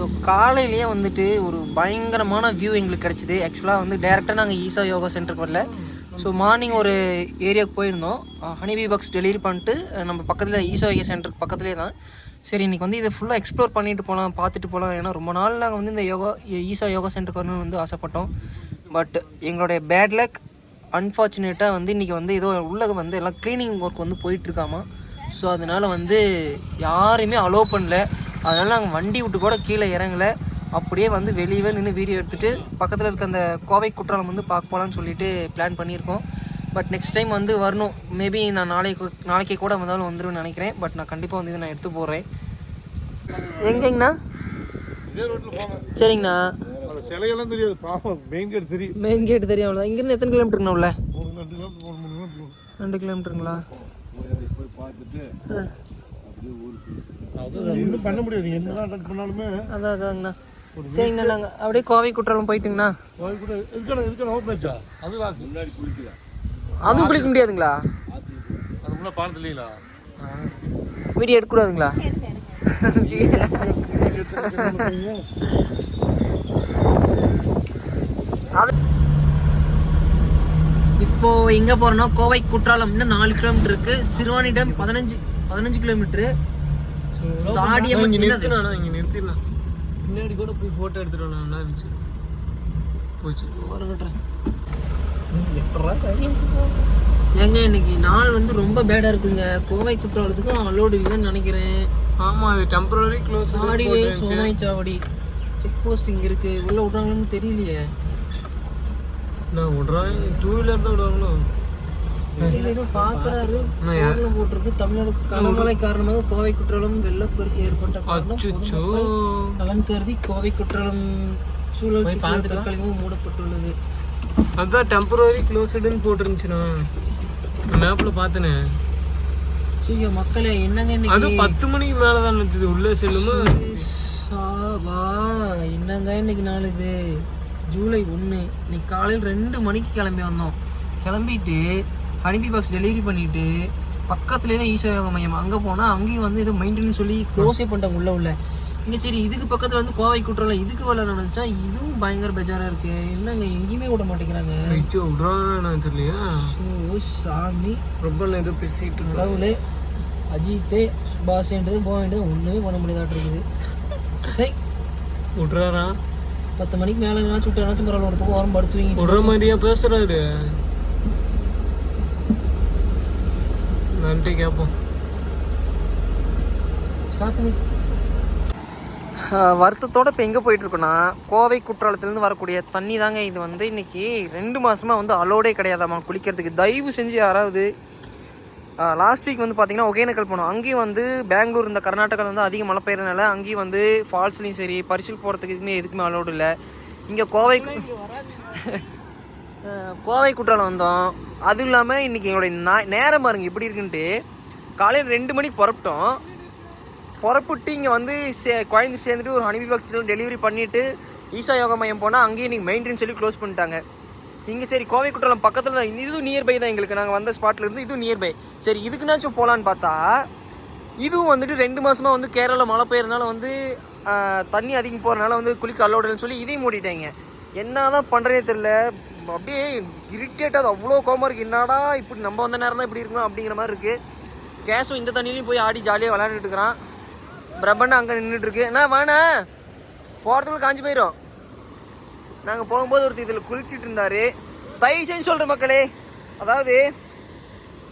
So காலையிலேயே வந்துட்டு ஒரு பயங்கரமான வியூ எங்களுக்கு கிடச்சிது. ஆக்சுவலாக வந்து டேரெக்டாக நாங்கள் ஈசா யோகா சென்டருக்கு வரல. ஸோ மார்னிங் ஒரு ஏரியாவுக்கு போயிருந்தோம். ஹனிபி பாக்ஸ் டெலிவரி பண்ணிட்டு நம்ம பக்கத்தில் ஈசா யோகா சென்டருக்கு பக்கத்துலேயே தான். சரி இன்றைக்கி வந்து இதை ஃபுல்லாக எக்ஸ்ப்ளோர் பண்ணிட்டு போகலாம் பார்த்துட்டு போகலாம் ஏன்னா ரொம்ப நாள் நாங்கள் வந்து இந்த யோகா ஈசா யோகா சென்டருக்கு வரணும்னு வந்து ஆசைப்பட்டோம். பட் எங்களுடைய பேட் லக் அன்ஃபார்ச்சுனேட்டாக வந்து இன்றைக்கி வந்து ஏதோ உள்ளக வந்து எல்லாம் க்ளீனிங் ஒர்க் வந்து போயிட்டுருக்காமா ஸோ அதனால் வந்து யாரையுமே அலோவ் பண்ணல. அதனால் நாங்கள் வண்டி விட்டு கூட கீழே இறங்கல. அப்படியே வந்து வெளியவே நின்று வீடியோ எடுத்துகிட்டு பக்கத்தில் இருக்க அந்த கோவை குற்றாலம் வந்து பார்க்க போகலான்னு சொல்லிட்டு பிளான் பண்ணியிருக்கோம். பட் நெக்ஸ்ட் டைம் வந்து வரணும். மேபி நான் நாளைக்கு நாளைக்கே கூட வந்தாலும் வந்துருவேன்னு நினைக்கிறேன். பட் நான் கண்டிப்பாக வந்து இதை நான் எடுத்து போடுறேன். எங்கேங்கண்ணா? சரிங்கண்ணா. அந்த சிலையெல்லாம் தெரியாது. பாவம் மெயின் கேட் தெரியும். மெயின் கேட் தெரியும் இங்கேருந்து எத்தனை கிலோமீட்டருங்கண்ணா உள்ள. ரெண்டு கிலோமீட்டருங்களா ஒன்றும் பண்ண முடியாது. நீ என்னதான் அட்டன் பண்ணாலுமே அதான் அதாங்கண்ணா. சரிங்கண்ணா நாங்கள் அப்படியே கோவை குற்றாலம் போயிட்டுங்கண்ணா. இருக்கணும் இருக்கணும் ஓப்பன் ஆச்சா அது வாக்கு. முன்னாடி குளிக்கல. அதுவும் குளிக்க முடியாதுங்களா? அது முன்னாடி பாலத்து இல்லைங்களா வீடியோ எடுக்கக்கூடாதுங்களா? அது இப்போ எங்க போறோம்னா கோவை குற்றாலம் இன்னும் நாலு கிலோமீட்டர் இருக்கு. சிறுவானிடம் பதினஞ்சு பதினஞ்சு கிலோமீட்டர் சாடியம் இங்க? நிறுத்தினா இங்க நிறுத்திடலாம். பின்னாடி கூட போய் போட்டோ எடுத்துட்டு நல்லா இருந்துச்சு போச்சு. ஏங்க இன்னைக்கு நாள் வந்து ரொம்ப பேடா இருக்குங்க. கோவை குற்றாலத்துக்கும் அலோடு இல்லைன்னு நினைக்கிறேன். ஆமா அது டெம்பரரி க்ளோஸ் சாடிவேல் சோதனை சாவடி. செக் போஸ்ட் இங்க இருக்கு. உள்ள விடுறாங்கன்னு தெரியலையே. நான் விடுறேன் டூ வீலர் தான் விடுவாங்களோ? பாக்குறாரு. போட்டிருக்கு தமிழ்நாடு கனமழை காரணமாக கோவை குற்றாலம் வெள்ளப்பெருக்கு ஏற்பட்ட காரணம். நலன் கருதி கோவை குற்றாலம் சூழல் தற்காலிகமாக மூடப்பட்டுள்ளது. அதான் டெம்பரரி க்ளோஸ்டுன்னு போட்டுருந்துச்சுண்ணா. மேப்ல பார்த்தனே. ஐயோ மக்களே என்னங்க அது இன்னைக்கு பத்து மணிக்கு மேல தான் நிறுத்துது உள்ளே செல்லுமா? சாவா என்னங்க இன்னைக்கு நாள் இது? ஜூலை ஒன்று இன்னைக்கு காலையில் ரெண்டு மணிக்கு கிளம்பி வந்தோம். கிளம்பிட்டு ஹனிபி பாக்ஸ் டெலிவரி பண்ணிட்டு பக்கத்துலேயே தான் ஈசா மையம். அங்கே போனால் அங்கேயும் வந்து இது மெயின்டெனன்ஸ் சொல்லி க்ளோஸே பண்ணிட்டாங்க உள்ள உள்ள. இங்கே சரி இதுக்கு பக்கத்தில் வந்து கோவை குற்றாலம் இதுக்கு வரல நினச்சா இதுவும் பயங்கர பெஜாராக இருக்கு. என்னங்க எங்கேயுமே விட மாட்டேங்கிறாங்க. ஐயோ விடுறான்னு தெரியலையா? ஓ சாமி. ரொம்ப ஏதோ பேசிட்டு கடவுளே. அஜித்தே சுபாஷேன்றது போக வேண்டியது ஒன்றுமே பண்ண முடியாதாட்டு இருக்குது. சரி விடுறாரா? பத்து மணிக்கு மேலே சுட்டு நினச்சி பரவாயில்ல ஒரு பக்கம் ஓரம் படுத்துவீங்க விடுற மாதிரியா பேசுறாரு. நன்றி கேட்போம் பண்ணி வருத்தத்தோட இப்போ எங்கே போயிட்டுருக்கோன்னா கோவை குற்றாலத்துலேருந்து வரக்கூடிய தண்ணி தாங்க இது வந்து இன்னைக்கு ரெண்டு மாசமா வந்து அலோடே கிடையாதாம்மா குளிக்கிறதுக்கு. தயவு செஞ்சு யாராவது லாஸ்ட் வீக் வந்து பார்த்தீங்கன்னா ஒகேனக்கல் போனோம் அங்கேயும் வந்து பெங்களூர் இந்த கர்நாடகாவில் வந்து அதிக மழை பெய்யறதுனால அங்கேயும் வந்து ஃபால்ஸ்லையும் சரி பரிசல் போகிறதுக்கு எதுவுமே எதுக்குமே அலோடு இல்லை. இங்கே கோவை கோவை குற்றாலம் வந்தோம். அதுவும் இல்லாமல் இன்றைக்கி எங்களுடைய நா- நேரம் பாருங்க எப்படி இருக்குன்ட்டு. காலையில் ரெண்டு மணிக்கு புறப்பட்டோம். புறப்பட்டு இங்கே வந்து சே கோயம்புத்தூர் சேர்ந்துட்டு ஒரு ஹனிபி பாக்ஸ் டெலிவரி பண்ணிவிட்டு ஈசா யோகா மையம் போனால் அங்கேயும் இன்றைக்கி மெயின்டைன் சொல்லி க்ளோஸ் பண்ணிட்டாங்க. இங்கே சரி கோவை குற்றாலம் பக்கத்தில் இதுவும் நியர்பை தான் எங்களுக்கு. நாங்கள் வந்த ஸ்பாட்டில் இருந்து இதுவும் நியர்பை சரி இதுக்குனாச்சும் போகலான்னு பார்த்தா இதுவும் வந்துட்டு ரெண்டு மாதமாக வந்து கேரளாவில் மழை பெய்யறதுனால வந்து தண்ணி அதிகம் போகிறனால வந்து குளிக்க அல்லோடுன்னு சொல்லி இதையும் மூடிட்டாங்க. என்னதான் பண்ணுறதே தெரில அப்படியே இரிட்டேட்டாக அது அவ்வளோ கோமா இருக்குது என்னடா இப்படி நம்ம வந்த நேரம் தான் இப்படி இருக்கணும் அப்படிங்கிற மாதிரி இருக்குது கேஸும் இந்த தண்ணிலையும் போய் ஆடி ஜாலியாக விளையாண்டுட்டு இருக்கிறான். பிரபன் அங்கே நின்றுட்டுருக்கு என்ன வேணா போகிறதுக்குள்ள காஞ்சி போயிடும் நாங்கள் போகும்போது ஒருத்தர் இதில் குளிச்சுட்டு இருந்தார். தயவு செஞ்சு சொல்கிற மக்களே. அதாவது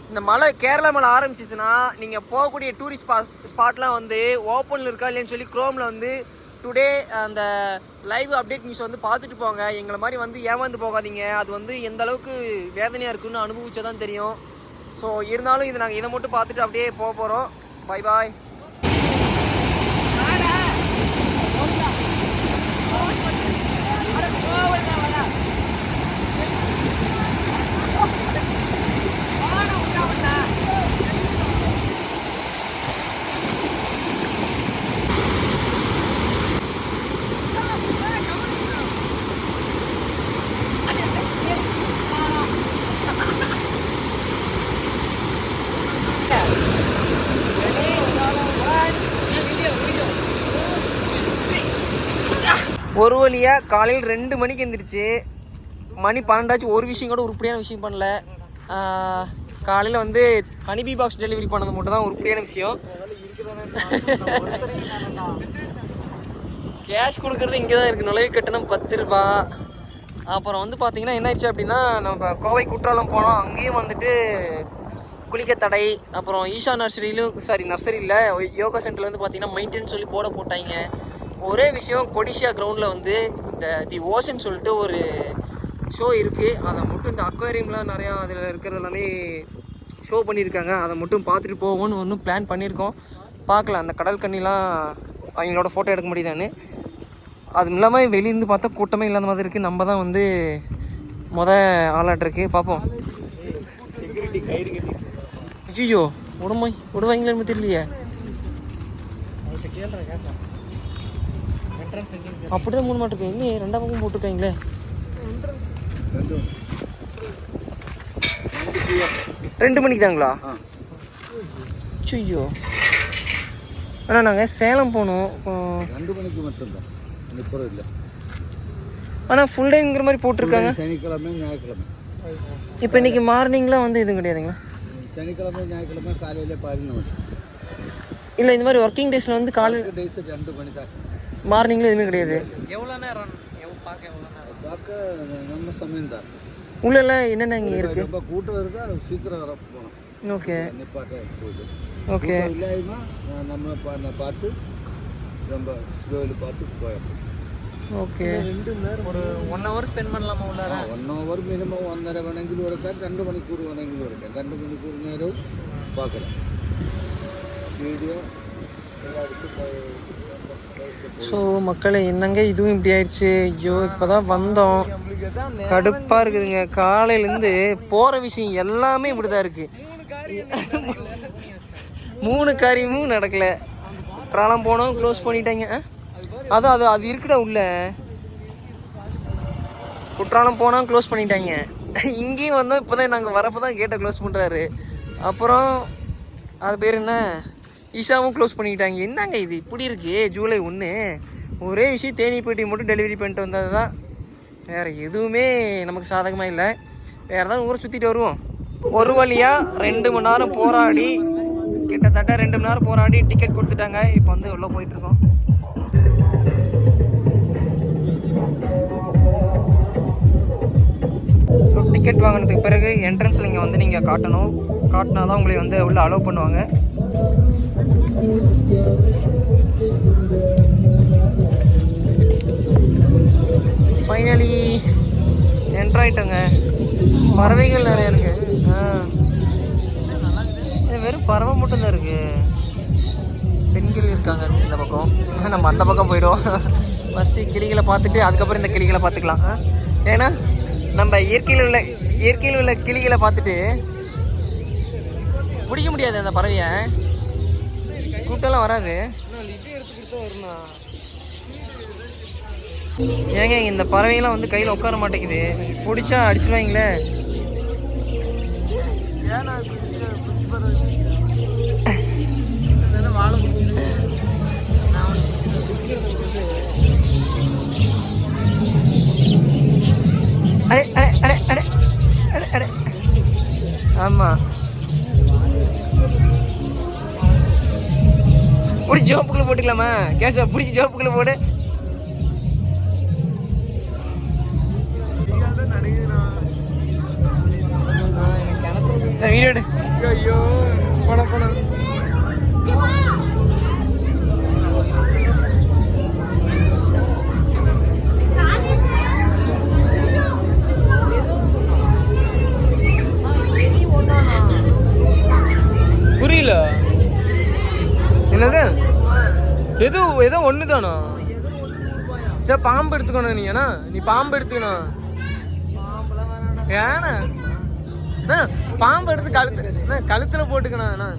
இந்த மலை கேரளா மலை ஆரம்பிச்சிச்சுன்னா நீங்கள் போகக்கூடிய டூரிஸ்ட் ஸ்பா ஸ்பாட்லாம் வந்து ஓப்பனில் இருக்கா இல்லைன்னு சொல்லி குரோமில் வந்து டுடே அந்த லைவ் அப்டேட் நியூஸ் வந்து பார்த்துட்டு போங்க. எங்களை மாதிரி வந்து ஏமாந்து போகாதீங்க. அது வந்து எந்த அளவுக்கு வேதனையாக இருக்குன்னு அனுபவிச்சா தான் தெரியும். ஸோ இருந்தாலும் இது நாங்கள் இதை மட்டும் பார்த்துட்டு அப்படியே போக போகிறோம் பை பாய் ஒரு வழியாக காலையில் ரெண்டு மணிக்கு எந்திரிச்சு மணி பன்னெண்டாச்சு ஒரு விஷயம் கூட உருப்படியான விஷயம் பண்ணல. காலையில் வந்து ஹனிபி பாக்ஸ் டெலிவரி பண்ணது மட்டும் தான் உருப்படியான விஷயம். கேஷ் கொடுக்குறது இங்கே தான் இருக்குது நுழைவு கட்டணம் பத்து ரூபா. அப்புறம் வந்து பார்த்தீங்கன்னா என்ன ஆயிடுச்சு அப்படின்னா நம்ம கோவை குற்றாலம் போனோம். அங்கேயும் வந்துட்டு குளிக்க தடை. அப்புறம் ஈஷா நர்சரியிலும் சாரி நர்சரியில் யோகா சென்டரில் வந்து பார்த்தீங்கன்னா மெயின்டைன் சொல்லி போட போட்டாங்க. ஒரே விஷயம் கொடிஷியா கிரவுண்டில் வந்து இந்த தி ஓஷன் சொல்லிட்டு ஒரு ஷோ இருக்குது அதை மட்டும் இந்த அக்வேரியம்லாம் நிறையா அதில் இருக்கிறது எல்லாமே ஷோ பண்ணியிருக்காங்க. அதை மட்டும் பார்த்துட்டு போவோம்னு ஒன்றும் பிளான் பண்ணியிருக்கோம். பார்க்கலாம். அந்த கடல் கண்ணிலாம் அவங்களோட ஃபோட்டோ எடுக்க முடியுதான்னு. அதுவும் இல்லாமல் வெளியிருந்து பார்த்தா கூட்டமே இல்லாத மாதிரி இருக்குது நம்ம தான் வந்து மொத ஆளாட்டிருக்கு பார்ப்போம். ஐயோ விடுமா விடுவாங்களேன்னு தெரியலையே. கேள்றேன் கேசா என்ட்ரன்ஸ் எங்கே அப்படிதான் மூணு மாட்டுக்கு இன்னும் ரெண்டாம் பக்கம் போட்டிருக்காங்களே. ரெண்டு ரெண்டு மணிக்கு தாங்களா ஆ. ஐயோ. அண்ணா நாங்கள் சேலம் போகணும் ரெண்டு மணிக்கு மட்டும்தான். முப்பது இல்லை. ஆனால் ஃபுல் டேங்கிற மாதிரி போட்டிருக்காங்க. சனிக்கிழமை ஞாயிற்றுக்கிழமை. இப்போ இன்னைக்கு மார்னிங்லாம் வந்து எதுவும் கிடையாதுங்களா? சனிக்கிழமை ஞாயிற்றுக்கிழமை காலையில பதினொன்று இல்லை இந்த மாதிரி ஒர்க்கிங் டேஸில் வந்து காலையில் டேஸ் ரெண்டு மணி தான் மார்னிங்கில் எதுவுமே கிடையாது எவ்வளோ நேரம் எவ்வளோ பார்க்க எவ்வளோ நேரம் பார்க்க நம்ம சமயம் தான் உள்ளெல்லாம் என்னென்ன இங்கே இருக்குது ரொம்ப கூட்டம் இருக்கா சீக்கிரம் வர போகணும் ஓகே நிப்பாட்ட போகுது ஓகே கூட்டம் இல்லாம நம்ம பா- பார்த்து ரொம்ப ஸ்லோவில் பார்த்து போயிடணும் ஓகே ரெண்டு நேரம் ஒரு ஒன் ஹவர் ஸ்பெண்ட் பண்ணலாமா உள்ளார ഒൺ അവർ മിനിമം ഒന്നര വേണമെങ്കിലും എടുക്കാം രണ്ട് മണിക്കൂർ വേണമെങ്കിലും എടുക്കാം രണ്ട് മണിക്കൂർ നേരവും பார்க்கலாம் வீடியோ எல்லாருக்கும் ஸோ மக்களை என்னங்க இதுவும் இப்படி ஆயிடுச்சு? ஐயோ இப்போ தான் வந்தோம். கடுப்பாக இருக்குதுங்க. காலையிலேருந்து போகிற விஷயம் எல்லாமே இப்படி தான் இருக்குது மூணு காரியமும் நடக்கல. பிராணம் போனோம் க்ளோஸ் பண்ணிட்டாங்க. அதான் அது அது இருக்குடா உள்ள. குற்றாலம் போனால் க்ளோஸ் பண்ணிட்டாங்க. இங்கேயும் வந்தோம் இப்போ தான் நாங்கள் வரப்போ தான் கேட்டை க்ளோஸ் பண்ணுறாரு அப்புறம் அது பேர் என்ன? ஈஷாவும் க்ளோஸ் பண்ணிக்கிட்டாங்க. என்னங்க இது? இப்படி இருக்கு? ஜூலை ஒன்று ஒரே விஷயம் தேனிப்பேட்டி மட்டும் டெலிவரி பண்ணிட்டு வந்தது தான் வேறு எதுவுமே நமக்கு சாதகமாக இல்லை. வேறு ஏதாவது ஊரை சுற்றிட்டு வருவோம். ஒரு வழியாக ரெண்டு மணி நேரம் போராடி கிட்டத்தட்ட ரெண்டு மணி நேரம் போராடி டிக்கெட் கொடுத்துட்டாங்க. இப்போ வந்து உள்ளே போயிட்டுருக்கோம் ஸோ டிக்கெட் வாங்கினதுக்கு பிறகு என்ட்ரன்ஸில் இங்கே வந்து நீங்கள் காட்டணும். காட்டினா தான் உங்களை வந்து உள்ளே அலோவ் பண்ணுவாங்க. ஃபைனலி என்ட்ரு பறவைகள் நிறைய இருக்கு. ஆ. வெறும் பறவை மட்டும்தான் இருக்கு. பெண்கள் இருக்காங்க இந்த பக்கம். நம்ம அந்த பக்கம் போயிடுவோம். ஃபஸ்ட்டு கிளிகளை பார்த்துட்டு அதுக்கப்புறம் இந்த கிளிகளை பார்த்துக்கலாம். ஏன்னா நம்ம இயற்கையில் உள்ள இயற்கையில் உள்ள கிளிகளை பார்த்துட்டு பிடிக்க முடியாது அந்த பறவையை. கூட்டம்லாம் வராது. ஏங்க இந்த பறவைகள்லாம் வந்து கையில் உட்கார மாட்டேங்குது. பிடிச்சா அடிச்சிருவாங்களே. வாழ அடே அடே ஆமாம் பிடிச்சி ஜோப்புக்குள்ள போட்டுக்கலாமா? கேஷா பிடிச்சி ஜோப்புக்குள்ள போடு. இந்த வீடியோ ஐயோ போன போன எது ஏதோ ஒன்று தானா சரி பாம்பு எடுத்துக்கணும் நீ ஏன்னா நீ பாம்பு எடுத்துக்கணும் ஏண்ணா பாம்பு எடுத்து கழுத்து கழுத்துல போட்டுக்கணும் அண்ணா.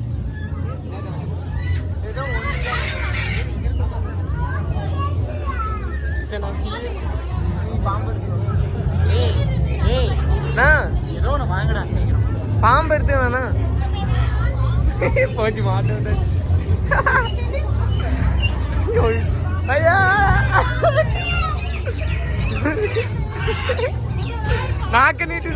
பாம்பு பாம்பு எடுத்துக்கணும்ண்ணா போச்சு மாட்டு Yun. Kaya... நாக்கு நீட்டு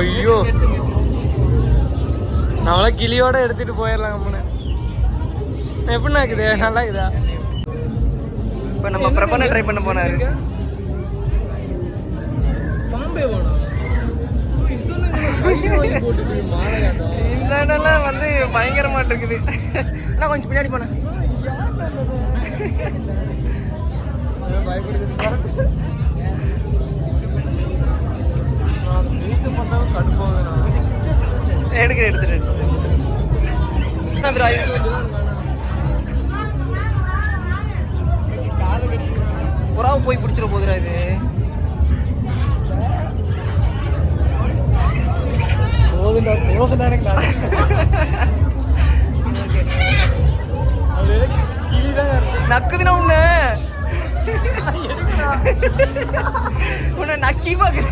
ஐயோ. நம்மளாம் கிளியோட எடுத்துட்டு போயிடலாம் கம்முன்னு எப்படிண்ணா இருக்குது? நல்லா இருக்குதா? இப்போ நம்ம பிரபனை ட்ரை பண்ண போனாரு. பாம்பே இந்த வந்து பயங்கரமா இருக்குது. நான் கொஞ்சம் பின்னாடி போனேன் எடுக்கிறேன் எடுத்துட்டு. புறாவை போய் பிடிச்சிட போதுடா இது. போதுண்டா போதுண்டா எனக்கு அது கிளி தான் நக்குதுன்னா உன்ன. உன்னை நக்கி பாக்குது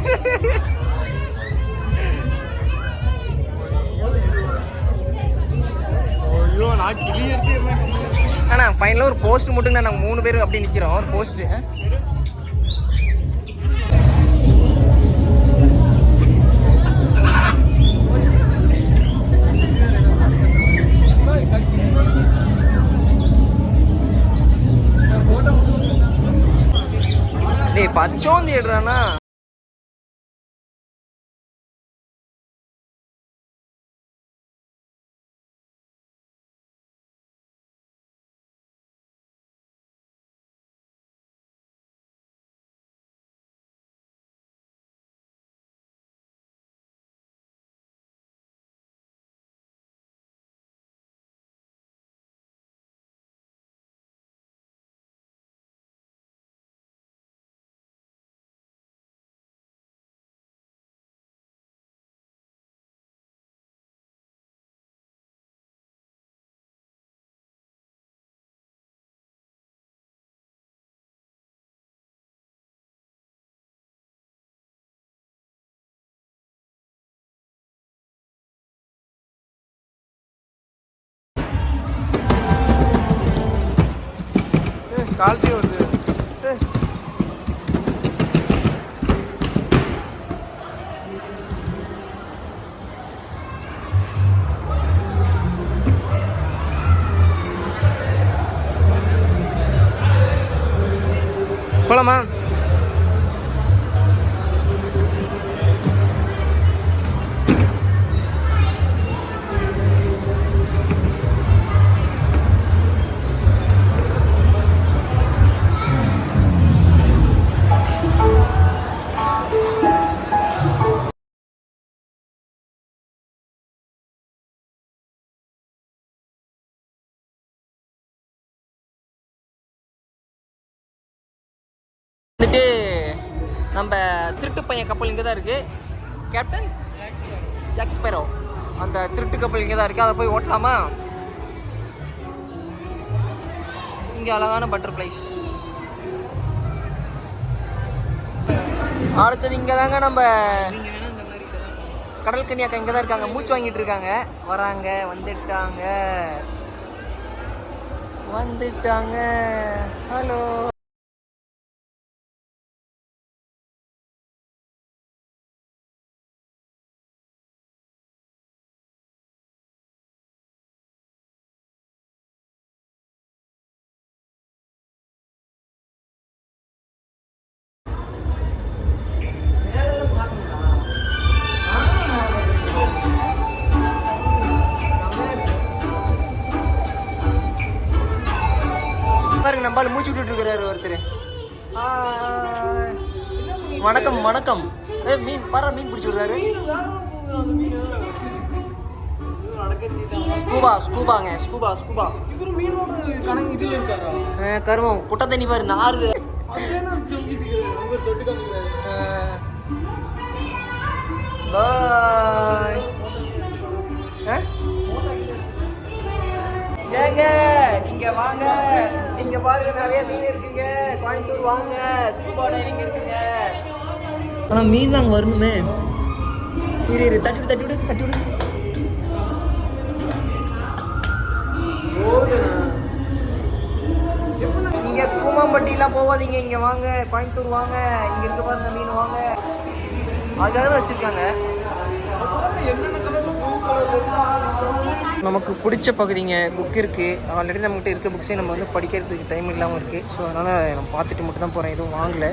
அண்ணா நான் ஃபைனலாக ஒரு போஸ்ட் மட்டும் நாங்கள் மூணு பேர் அப்படி நிற்கிறோம் ஒரு போஸ்ட்டு டேய் பச்சோந்தி எடுறானா? கால்த்தி வருது. போலாமா? வந்துட்டு நம்ம திருட்டு பையன் கப்பல் இங்கே தான் இருக்குது கேப்டன் ஜாக்ஸ்பெரோ அந்த திருட்டு கப்பல் இங்கே தான் இருக்குது அதை போய் ஓட்டலாமா? இங்கே அழகான பட்டர்ஃப்ளைஸ் அடுத்தது இங்கே தாங்க நம்ம கடல் கன்னியாக்கா இங்கே தான் இருக்காங்க. மூச்சு வாங்கிட்டு இருக்காங்க. வராங்க. வந்துட்டாங்க. வந்துட்டாங்க. ஹலோ இருக்கிறாரு ஒருத்தர். வணக்கம் வணக்கம். ஏ மீன் பாரு மீன் பிடிச்சி விடுறாரு. ஸ்கூபா ஸ்கூபாங்க ஸ்கூபா ஸ்கூபா. கருமம் குட்டை தண்ணி பாரு நாறுது. பாய். ஏங்க இங்க வாங்க. இங்க பாருங்க நிறைய மீன் இருக்குங்க. கோயம்புத்தூர் வாங்க. ஸ்கூபா டைவிங் இருக்குங்க. ஆனா மீன் நாங்க வரணுமே. இரு இரு தட்டி விடு தட்டி விடு தட்டி விடு. இங்க கூமாம்பட்டிலாம் போகாதீங்க இங்க வாங்க கோயம்புத்தூர் வாங்க. இங்க இருக்க பாருங்க மீன் வாங்க. அதுக்காக தான் வச்சிருக்காங்க. நமக்கு பிடிச்ச பகுதிங்க புக் இருக்குது ஆல்ரெடி நம்மகிட்ட இருக்க புக்ஸே நம்ம வந்து படிக்கிறதுக்கு டைம் இல்லாமல் இருக்குது ஸோ அதனால் நான் பார்த்துட்டு மட்டும் தான் போகிறேன் எதுவும் வாங்கலை.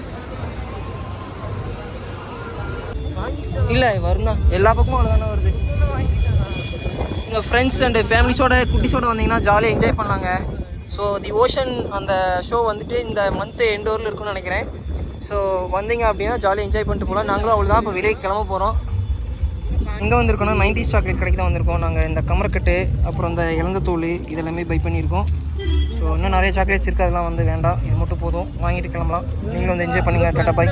இல்லை வரும்னா எல்லா பக்கமும் அவ்வளோதானே வருது. உங்கள் ஃப்ரெண்ட்ஸ் அண்டு ஃபேமிலிஸோட குட்டிஸோட வந்தீங்கன்னா ஜாலியாக என்ஜாய் பண்ணாங்க ஸோ தி ஓஷன் அந்த ஷோ வந்துட்டு இந்த மந்த் எண்டோரில் இருக்கும்னு நினைக்கிறேன். ஸோ வந்தீங்க அப்படின்னா ஜாலியாக என்ஜாய் பண்ணிட்டு போகலாம் நாங்களும் அவ்வளோ தான் இப்போ வெளியே கிளம்ப போகிறோம் எங்கே வந்திருக்கோம்னா நைன்டிஸ் சாக்லேட் கடைக்கு தான் வந்திருக்கோம். நாங்கள் இந்த கமரக்கட்டு அப்புறம் இந்த இழந்த தூள் இதெல்லாமே பை பண்ணியிருக்கோம். ஸோ இன்னும் நிறைய சாக்லேட்ஸ் இருக்குது அதெல்லாம் வந்து வேண்டாம். இது மட்டும் போதும். வாங்கிட்டு கிளம்பலாம். நீங்களும் வந்து என்ஜாய் பண்ணுங்கள் டாட்டா பாய்